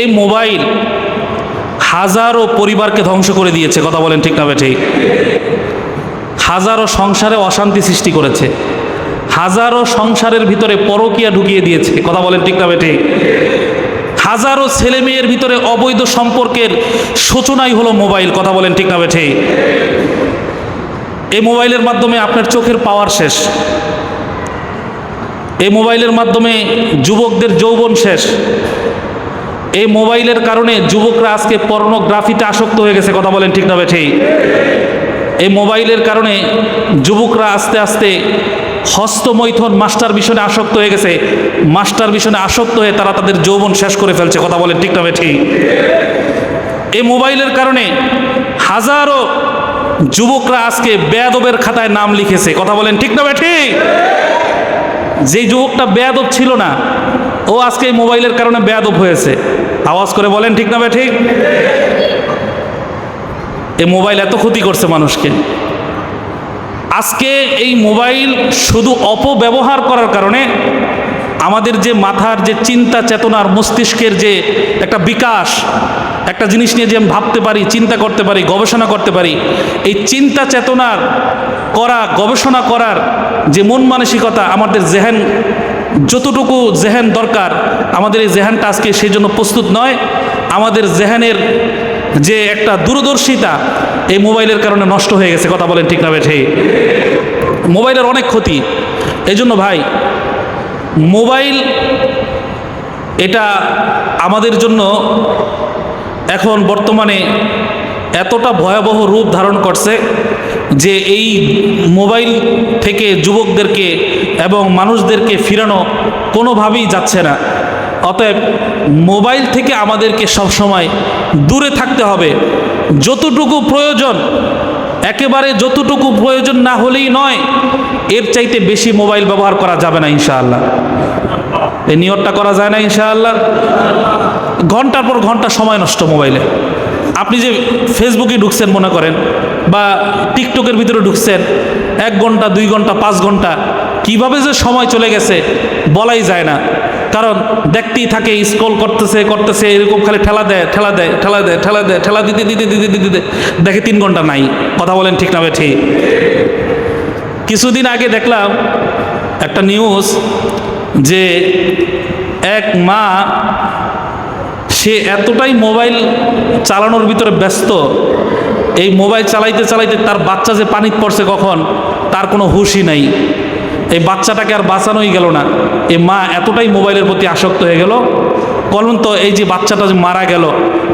এই মোবাইল হাজারো পরিবারকে ধ্বংস করে দিয়েছে, কথা বলেন ঠিক না ঠিক হাজারো সংসারে অশান্তি সৃষ্টি করেছে, হাজারো সংসারের ভিতরে পরকিয়া ঢুকিয়ে দিয়েছে, কথা বলেন ঠিক না ঠিক হাজারো ছেলে মেয়ের ভিতরে অবৈধ সম্পর্কের সূচনাই হলো মোবাইল, কথা বলেন ঠিক না ঠিক এই মোবাইলের মাধ্যমে আপনার চোখের পাওয়ার শেষ। এই মোবাইলের মাধ্যমে যুবকদের যৌবন শেষ। এই মোবাইলের কারণে যুবকরা আজকে পর্নোগ্রাফিতে আসক্ত হয়ে গেছে, কথা বলেন ঠিক না ঠিক? এই মোবাইলের কারণে যুবকরা আস্তে আস্তে হস্তমৈথন মাস্টার মিশনে আসক্ত হয়ে গেছে। মাস্টার মিশনে আসক্ত হয়ে তারা তাদের যৌবন শেষ করে ফেলছে, কথা বলেন ঠিক না ঠিক? এই মোবাইলের কারণে হাজারো যুবকরা আজকে বেয়াদবের খাতায় নাম লিখেছে, কথা বলেন ঠিক না ঠিক? যে যুবকটা বেয়াদব ছিল না, ও আজকে এই মোবাইলের কারণে বেয়াদব হয়েছে। আওয়াজ করে বলেন, ঠিক না ভাই, ঠিক? এই মোবাইল এত ক্ষতি করছে মানুষকে। আজকে এই মোবাইল শুধু অপব্যবহার করার কারণে আমাদের যে মাথার যে চিন্তা চেতনার মস্তিষ্কের যে একটা বিকাশ, একটা জিনিস নিয়ে যে আমি ভাবতে পারি, চিন্তা করতে পারি, গবেষণা করতে পারি, এই চিন্তা চেতনার করা, গবেষণা করার যে মন মানসিকতা আমাদের জেহেন যতটুকু জেহেন দরকার, আমাদের এই জেহানটা আজকে সেই জন্য প্রস্তুত নয়। আমাদের জেহানের যে একটা দূরদর্শিতা, এই মোবাইলের কারণে নষ্ট হয়ে গেছে, কথা বলেন ঠিক না বেঠে মোবাইলের অনেক ক্ষতি। এই জন্য ভাই, মোবাইল এটা আমাদের জন্য এখন বর্তমানে এতটা ভয়াবহ রূপ ধারণ করছে যে এই মোবাইল থেকে যুবকদেরকে এবং মানুষদেরকে ফিরানো কোনোভাবেই যাচ্ছে না। অতএব মোবাইল থেকে আমাদেরকে সবসময় দূরে থাকতে হবে। যতটুকু প্রয়োজন, একেবারে যতটুকু প্রয়োজন না হলেই নয়, এর চাইতে বেশি মোবাইল ব্যবহার করা যাবে না ইনশাআল্লাহ। এই নিয়তটা করা যায় না ইনশাআল্লাহ। ঘণ্টার পর ঘণ্টা সময় নষ্ট মোবাইলে। আপনি যে ফেসবুকে ঢুকছেন মনে করেন বা টিকটকের ভিতরে ঢুকছেন, এক ঘণ্টা, দুই ঘণ্টা, পাঁচ ঘণ্টা, কীভাবে যে সময় চলে গেছে বলাই যায় না। কারণ দেখতেই থাকে স্ক্রল করতেছে করতেছে, এরকম খালি ঠেলা দেয় ঠেলা দেয় ঠেলা দেয় ঠেলা দেয়, ঠেলা দিতে দিতে দিতে দিতে দিতে, দেখে তিন ঘণ্টা নাই। কথা বলেন ঠিক না ঠিক কিছুদিন আগে দেখলাম একটা নিউজ যে এক মা, সে এতটাই মোবাইল চালানোর ভিতরে ব্যস্ত এই মোবাইল চালাইতে চালাইতে তার বাচ্চা যে পানিতে পড়ছে কখন, তার কোনো হুশই নাই। এই বাচ্চাটাকে আর বাঁচানোই গেল না। এই মা এতটাই মোবাইলের প্রতি আসক্ত হয়ে গেল। বলুন তো, এই যে বাচ্চাটা যে মারা গেল,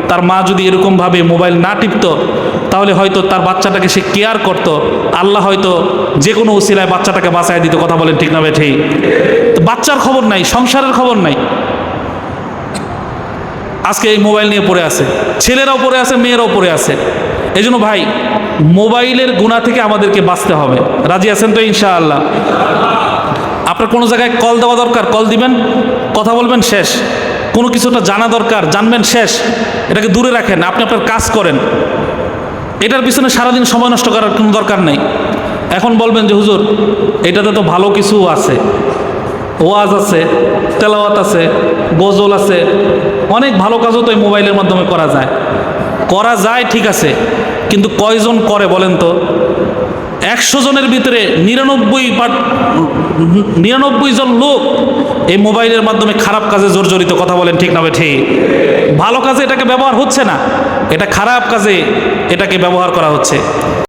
তার মা যদি এরকমভাবে মোবাইল না টিপত, তাহলে হয়তো তার বাচ্চাটাকে সে কেয়ার করত। আল্লাহ হয়তো যে কোনো উসিলায় বাচ্চাটাকে বাঁচায় দিত। কথা বলেন ঠিক না বেঠেই তো বাচ্চার খবর নাই, সংসারের খবর নাই। আজকে এই মোবাইল নিয়ে পড়ে আছে। ছেলেরাও পড়ে আছে, মেয়েরাও পড়ে আছে। এই জন্য ভাই, মোবাইলের গুণা থেকে আমাদেরকে বাঁচতে হবে। রাজি আছেন তো ইনশাআল্লাহ? আপনার কোনো জায়গায় কল দেওয়া দরকার? কল দিবেন? কথা বলবেন? শেষ। কোনো কিছুটা জানা দরকার? জানবেন? শেষ। এটাকে দূরে রাখেন। আপনি আপনার কাজ করেন। এটার পিছনে সারাদিন সময় নষ্ট করার কোনো দরকার নেই। এখন বলবেন যে, হুজুর, এটাতে তো ভালো কিছু আছে। ওয়াজ আছে, তেলাওয়াত আছে, গজল আছে। অনেক ভালো কাজও তো এই মোবাইলের মাধ্যমে করা যায়। করা যায়, ঠিক আছে। কিন্তু কয়জন করে বলেন তো? একশো জনের ভিতরে নিরানব্বই নিরানব্বই জন লোক এই মোবাইলের মাধ্যমে খারাপ কাজে জর্জরিত, কথা বলেন ঠিক না ঠিক ভালো কাজে এটাকে ব্যবহার হচ্ছে না, এটা খারাপ কাজে এটাকে ব্যবহার করা হচ্ছে।